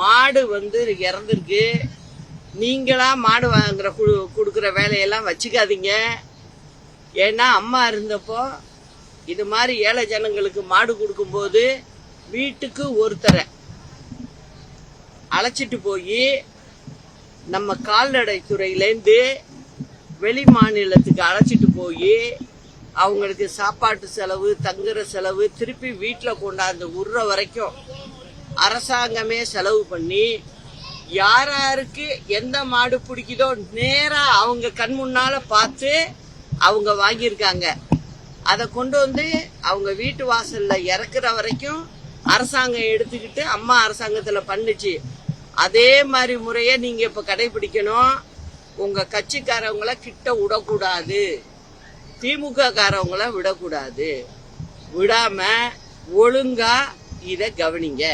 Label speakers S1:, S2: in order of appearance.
S1: மாடு வந்து இறந்துருக்கு. நீங்களா மாடு வாங்குற குடு கொடுக்குற வேலையெல்லாம் வச்சுக்காதீங்க. ஏன்னா அம்மா இருந்தப்போ இது மாதிரி ஏழை ஜனங்களுக்கு மாடு கொடுக்கும்போது வீட்டுக்கு ஒருத்தரை அழைச்சிட்டு போய் நம்ம கால்நடை துறையிலேருந்து வெளி மாநிலத்துக்கு அழைச்சிட்டு போய் அவங்களுக்கு சாப்பாட்டு செலவு தங்குற செலவு திருப்பி வீட்டில் கொண்டாந்து விடுற வரைக்கும் அரசாங்கமே செலவு பண்ணி யார் யாருக்கு எந்த மாடு பிடிக்குதோ நேராக அவங்க கண் முன்னால பார்த்து அவங்க வாங்கியிருக்காங்க. அதை கொண்டு வந்து அவங்க வீட்டு வாசலில் இறக்குற வரைக்கும் அரசாங்கம் எடுத்துக்கிட்டு அம்மா அரசாங்கத்தில் பண்ணுச்சு. அதே மாதிரி முறையை நீங்கள் இப்போ கடைபிடிக்கணும். உங்கள் கட்சிக்காரவங்கள கிட்ட விடக்கூடாது. திமுக காரவங்கள விடக்கூடாது. விடாமல் ஒழுங்காக இதை கவனிங்க.